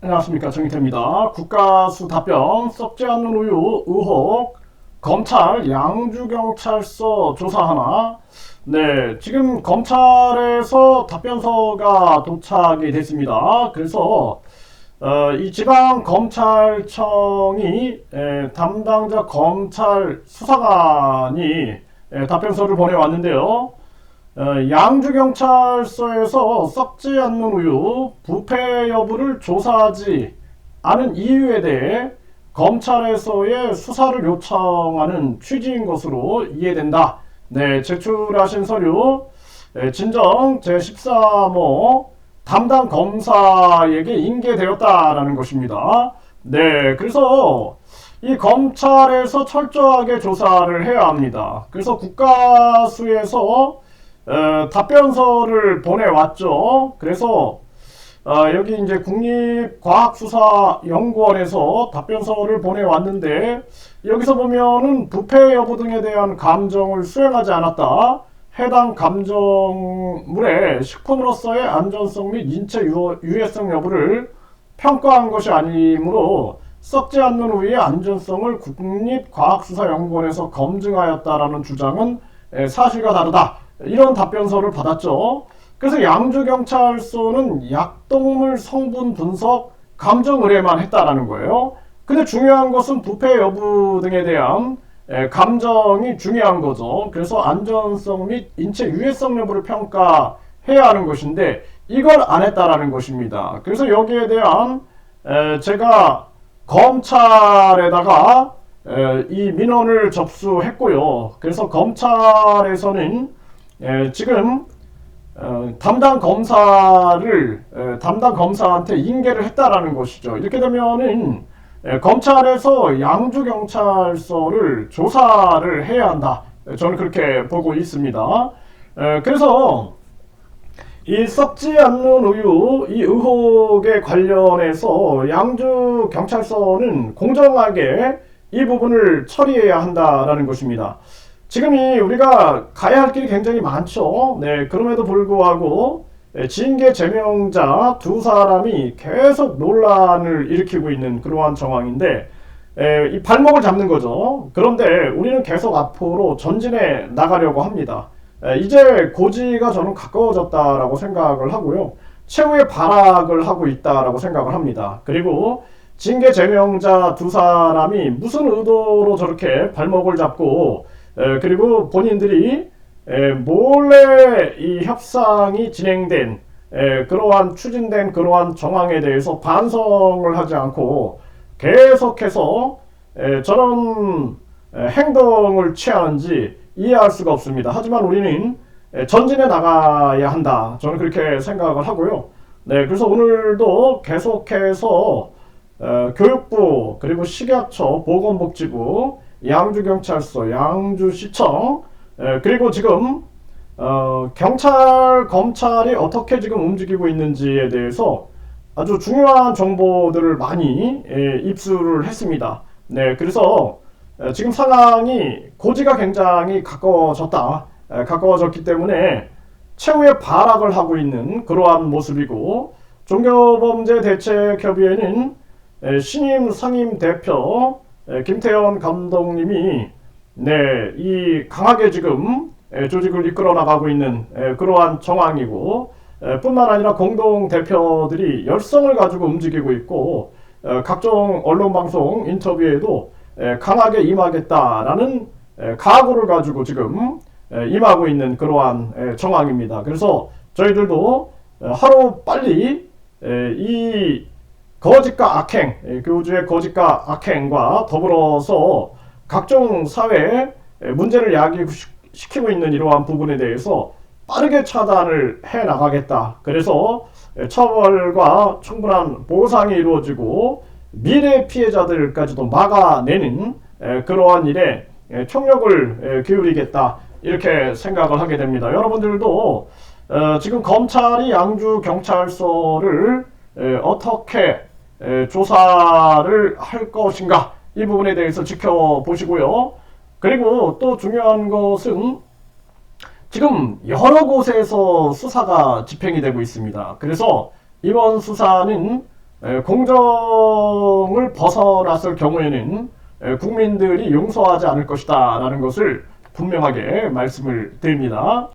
안녕하십니까 정희태입니다. 국가수 답변 썩지 않는 우유 의혹 검찰 양주경찰서 조사 하나 네 지금 검찰에서 답변서가 도착이 됐습니다. 그래서 어, 이 지방 검찰청이 에, 담당자 검찰 수사관이 에, 답변서를 보내왔는데요. 어, 양주경찰서에서 썩지 않는 우유 부패 여부를 조사하지 않은 이유에 대해 검찰에서의 수사를 요청하는 취지인 것으로 이해된다. 네, 제출하신 서류 네, 진정 제13호 담당 검사에게 인계되었다라는 것입니다. 네, 그래서 이 검찰에서 철저하게 조사를 해야 합니다. 그래서 국가수에서 어, 답변서를 보내왔죠. 그래서 어, 여기 이제 국립과학수사연구원에서 답변서를 보내왔는데 여기서 보면은 부패 여부 등에 대한 감정을 수행하지 않았다. 해당 감정물의 식품으로서의 안전성 및 인체 유해성 여부를 평가한 것이 아니므로 썩지 않는 우유의 안전성을 국립과학수사연구원에서 검증하였다라는 주장은 사실과 다르다. 이런 답변서를 받았죠. 그래서 양주경찰서는 약동물 성분 분석 감정 의뢰만 했다라는 거예요. 근데 중요한 것은 부패 여부 등에 대한 감정이 중요한 거죠. 그래서 안전성 및 인체 유해성 여부를 평가해야 하는 것인데 이걸 안 했다라는 것입니다. 그래서 여기에 대한 제가 검찰에다가 이 민원을 접수했고요. 그래서 검찰에서는 예, 지금 어, 담당 검사를 에, 담당 검사한테 인계를 했다라는 것이죠. 이렇게 되면은 에, 검찰에서 양주 경찰서를 조사를 해야 한다. 에, 저는 그렇게 보고 있습니다. 에, 그래서 이 썩지 않는 우유 이 의혹에 관련해서 양주 경찰서는 공정하게 이 부분을 처리해야 한다라는 것입니다. 지금 이 우리가 가야 할 길이 굉장히 많죠. 네, 그럼에도 불구하고 네, 징계 제명자 두 사람이 계속 논란을 일으키고 있는 그러한 정황인데 에, 이 발목을 잡는 거죠. 그런데 우리는 계속 앞으로 전진해 나가려고 합니다. 에, 이제 고지가 저는 가까워졌다라고 생각을 하고요. 최후의 발악을 하고 있다라고 생각을 합니다. 그리고 징계 제명자 두 사람이 무슨 의도로 저렇게 발목을 잡고 에, 그리고 본인들이 에, 몰래 이 협상이 진행된 에, 그러한 추진된 그러한 정황에 대해서 반성을 하지 않고 계속해서 에, 저런 에, 행동을 취하는지 이해할 수가 없습니다. 하지만 우리는 에, 전진해 나가야 한다. 저는 그렇게 생각을 하고요. 네, 그래서 오늘도 계속해서 어, 교육부 그리고 식약처 보건복지부 양주경찰서, 양주시청, 에, 그리고 지금 어, 경찰, 검찰이 어떻게 지금 움직이고 있는지에 대해서 아주 중요한 정보들을 많이 에, 입수를 했습니다. 네, 그래서 에, 지금 상황이 고지가 굉장히 가까워졌다. 에, 가까워졌기 때문에 최후의 발악을 하고 있는 그러한 모습이고 종교범죄 대책협의회는 신임 상임 대표 김태현 감독님이 네, 이 강하게 지금 조직을 이끌어 나가고 있는 그러한 정황이고 뿐만 아니라 공동 대표들이 열성을 가지고 움직이고 있고 각종 언론 방송 인터뷰에도 강하게 임하겠다라는 각오를 가지고 지금 임하고 있는 그러한 정황입니다. 그래서 저희들도 하루 빨리 이 거짓과 악행, 예, 교주의 거짓과 악행과 더불어서 각종 사회 문제를 야기시키고 있는 이러한 부분에 대해서 빠르게 차단을 해 나가겠다. 그래서 처벌과 충분한 보상이 이루어지고 미래 피해자들까지도 막아내는 그러한 일에 총력을 기울이겠다. 이렇게 생각을 하게 됩니다. 여러분들도 어, 지금 검찰이 양주 경찰서를 어떻게 조사를 할 것인가 이 부분에 대해서 지켜보시고요. 그리고 또 중요한 것은 지금 여러 곳에서 수사가 집행이 되고 있습니다. 그래서 이번 수사는 에, 공정을 벗어났을 경우에는 에, 국민들이 용서하지 않을 것이다 라는 것을 분명하게 말씀을 드립니다.